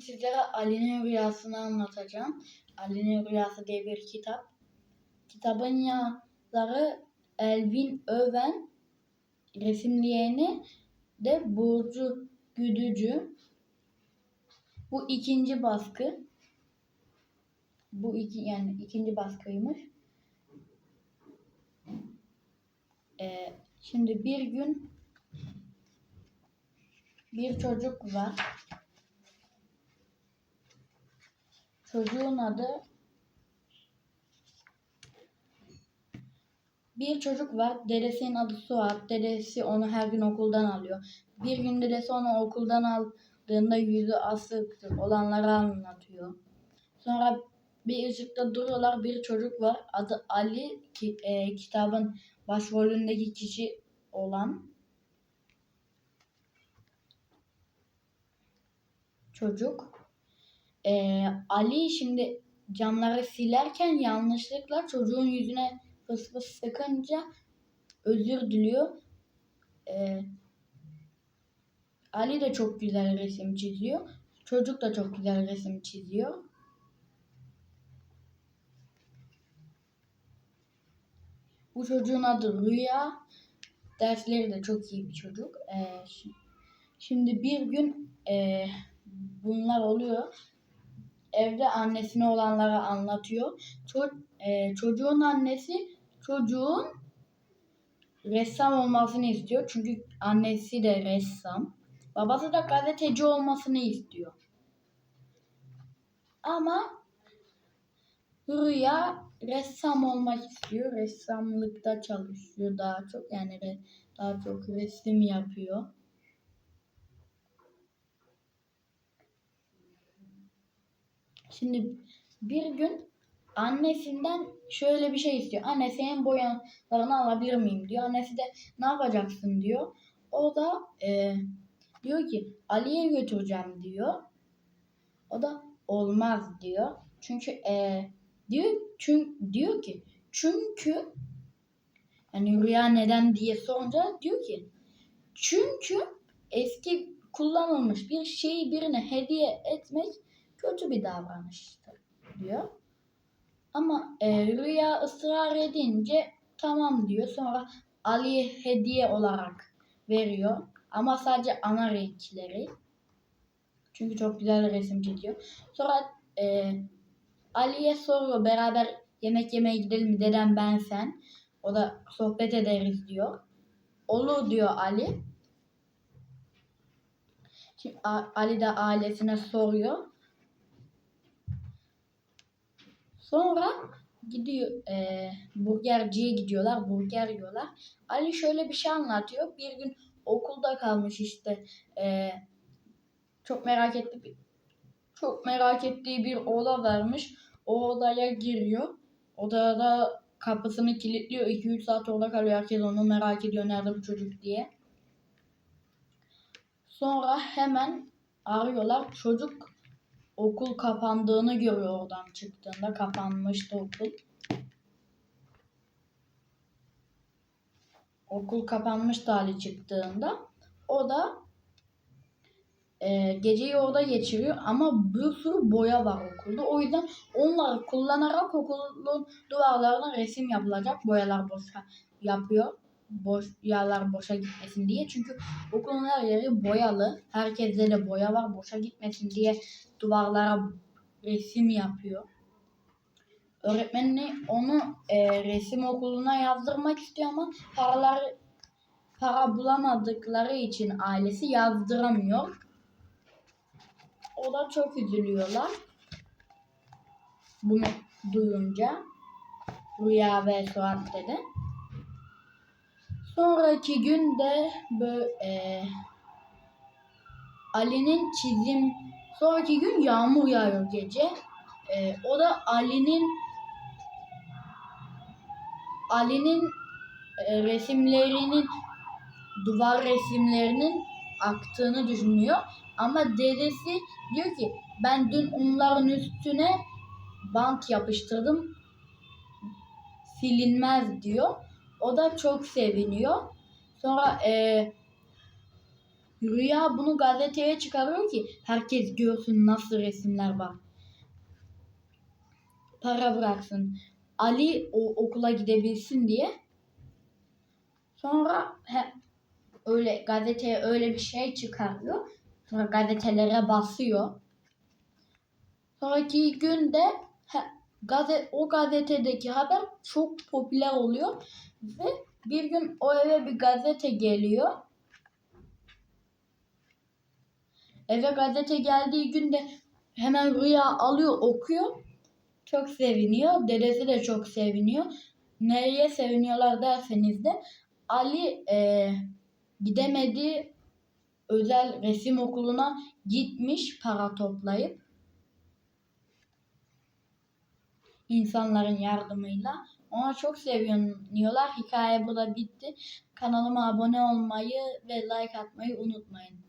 Sizlere Ali'nin rüyasını anlatacağım. Ali'nin rüyası diye bir kitap. Kitabın yazarı Elvin Öven, resimleyeni de Burcu Güdücü. Bu ikinci baskı. Bu iki yani ikinci baskıymış. Ee, şimdi bir gün bir çocuk var. Çocuğun adı bir çocuk var. Dedesinin adı Suat. Dedesi onu her gün okuldan alıyor. Bir gün dedesi onu okuldan aldığında yüzü asık olanları anlatıyor. Sonra bir ışıkta duruyorlar. Bir çocuk var. Adı Ali. Ki, e, kitabın başrolündeki kişi olan çocuk. Ee, Ali şimdi camları silerken yanlışlıkla çocuğun yüzüne fıs fıs sıkınca özür diliyor. Ee, Ali de çok güzel resim çiziyor. Çocuk da çok güzel resim çiziyor. Bu çocuğun adı Rüya. Dersleri de çok iyi bir çocuk. Ee, şi- şimdi bir gün e, bunlar oluyor. Evde annesine olanları anlatıyor. Ço- e, çocuğun annesi çocuğun ressam olmasını istiyor. Çünkü annesi de ressam. Babası da gazeteci olmasını istiyor. Ama Rüya ressam olmak istiyor. Ressamlıkta çalışıyor daha çok. Yani daha çok resim yapıyor. Şimdi bir gün annesinden şöyle bir şey istiyor. Anne senin boyalarını alabilir miyim diyor. Annesi de ne yapacaksın diyor. O da e, diyor ki Ali'ye götüreceğim diyor. O da olmaz diyor. Çünkü e, diyor çünkü diyor ki çünkü yani rüya neden diye sorunca diyor ki çünkü eski kullanılmış bir şeyi birine hediye etmek kötü bir davranıştır diyor. Ama e, Rüya ısrar edince tamam diyor. Sonra Ali'ye hediye olarak veriyor. Ama sadece ana renkleri. Çünkü çok güzel resim çiziyor. Sonra e, Ali'ye soruyor beraber yemek yemeye gidelim mi dedem ben sen. O da sohbet ederiz diyor. Olur diyor Ali. Şimdi Ali de ailesine soruyor. Sonra gidiyor e, burgerciye gidiyorlar. Burger yiyorlar. Ali şöyle bir şey anlatıyor. Bir gün okulda kalmış işte. E, çok merak etti çok merak ettiği bir oda varmış. O odaya giriyor. Odada kapısını kilitliyor. 2-3 saat orada kalıyor. Herkes onu merak ediyor. Nerede bu çocuk diye. Sonra hemen arıyorlar. Çocuk okul kapandığını görüyor oradan çıktığında. Kapanmıştı okul. Okul kapanmıştı hali çıktığında. O da e, geceyi orada geçiriyor ama bir sürü boya var okulda. O yüzden onları kullanarak okulun duvarlarına resim yapılacak. Boyalar boşa yapıyor. Boş, boyalar boşa gitmesin diye. Çünkü okulun her yeri boyalı. Herkeste de boya var. Boşa gitmesin diye duvarlara resim yapıyor. Öğretmeni onu e, resim okuluna yazdırmak istiyor ama paraları para bulamadıkları için ailesi yazdıramıyor. O da çok üzülüyorlar. Bunu duyunca Rüya ve Suat dedi. Sonraki gün de böyle e, Ali'nin çizim sonraki gün yağmur yağıyor gece. E, o da Ali'nin Ali'nin e, resimlerinin duvar resimlerinin aktığını düşünüyor. Ama dedesi diyor ki ben dün onların üstüne bant yapıştırdım. Silinmez diyor. O da çok seviniyor. Sonra e, Rüya bunu gazeteye çıkarıyor ki herkes görsün nasıl resimler var. Para bıraksın. Ali o okula gidebilsin diye. Sonra he, öyle gazeteye öyle bir şey çıkarıyor. Sonra gazetelere basıyor. Sonraki günde he, gazet, o gazetedeki haber çok popüler oluyor ve bir gün o eve bir gazete geliyor. Eve gazete geldiği günde hemen Rüya alıyor okuyor. Çok seviniyor. Dedesi de çok seviniyor. Nereye seviniyorlar derseniz de Ali e, gidemedi özel resim okuluna gitmiş para toplayıp insanların yardımıyla. Ona çok seviniyorlar. Hikaye burada bitti. Kanalıma abone olmayı ve like atmayı unutmayın.